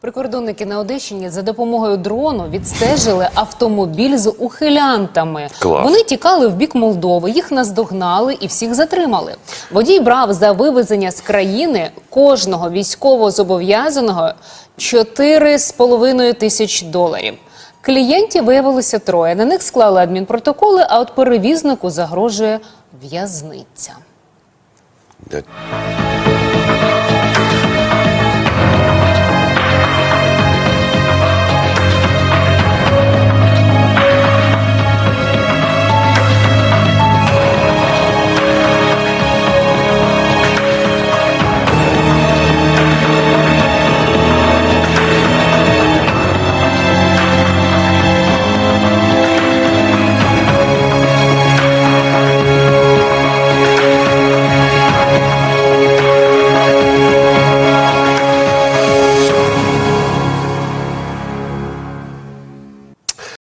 Прикордонники на Одещині за допомогою дрону відстежили автомобіль з ухилянтами. Клас. Вони тікали в бік Молдови, їх наздогнали і всіх затримали. Водій брав за вивезення з країни кожного військовозобов'язаного 4,5 тисяч доларів. Клієнтів виявилося троє. На них склали адмінпротоколи, а от перевізнику загрожує в'язниця.